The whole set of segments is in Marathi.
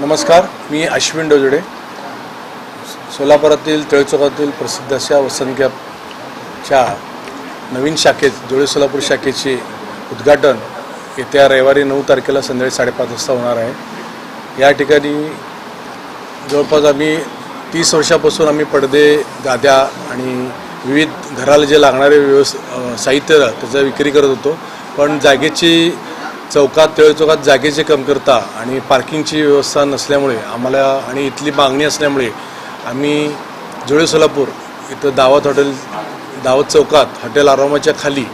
नमस्कार मी अश्विन डोजडे. सोलापुरातील तळचौकातील प्रसिद्ध अशा वसंत कॅबच्या नवीन शाखेत जोडे सोलापूर शाखेचे उद्घाटन येत्या रविवारी नऊ तारखेला संध्याकाळी साडेपाच वाजता होणार आहे. या ठिकाणी जवळपास आम्ही तीस वर्षापासून आम्ही पडदे गाद्या आणि विविध घराला जे लागणारे व्यवस् साहित्य त्याचा विक्री करत होतो. पण जागेची चौकात तळ चौकात जागेची कमतरता आणि पार्किंगची व्यवस्था नसल्यामुळे आम्हाला आणि इथली मागणी असल्यामुळे आम्ही जुळे सोलापूर इथं दावत हॉटेल दावत चौकात हॉटेल आरामाच्या खाली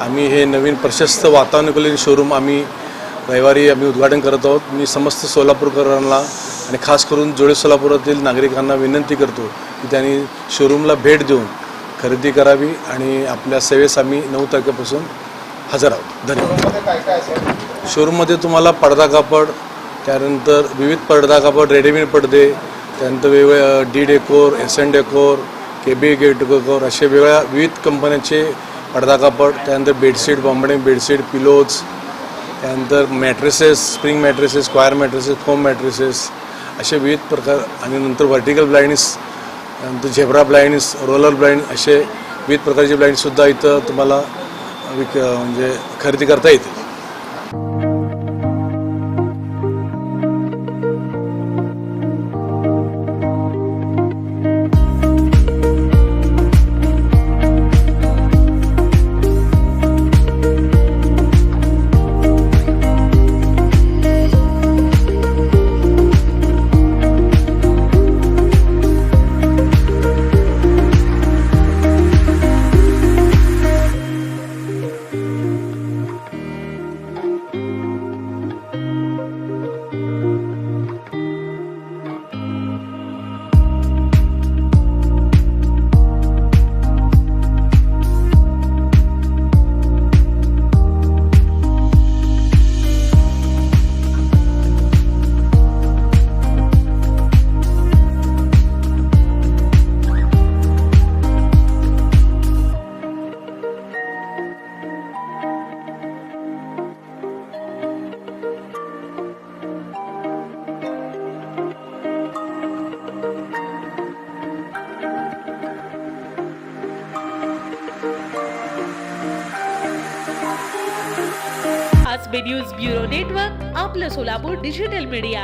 आम्ही हे नवीन प्रशस्त वातानुकूलित शोरूम आम्ही रविवारी आम्ही उद्घाटन करत आहोत. मी समस्त सोलापूरकरांना आणि खास करून जुळे सोलापुरातील नागरिकांना विनंती करतो की त्यांनी शोरूमला भेट देऊन खरेदी करावी आणि आपल्या सेवेस आम्ही नऊ तारखेपासून हजर आहोत. धन्यवाद. शोरूममध्ये तुम्हाला पडदा कापड त्यानंतर विविध पडदा कापड रेडीमेड पडदे त्यानंतर वेगवेगळ्या D decor S N decor K B gate decor असे वेगळ्या विविध कंपन्यांचे पडदा कापड त्यानंतर बेडशीट बॉम्बडे बेडशीट पिलोज त्यानंतर mattresses spring mattresses square mattresses foam mattresses असे विविध प्रकार आणि नंतर व्हर्टिकल ब्लाइंड्स त्यानंतर झेब्रा ब्लाइंड्स रोलर ब्लाइंड असे विविध प्रकारचे ब्लाइंडसुद्धा इथं तुम्हाला विक म्हणजे खरेदी करता येतील. आज बी ब्युरो नेटवर्क आपलं सोलापूर डिजिटल मीडिया.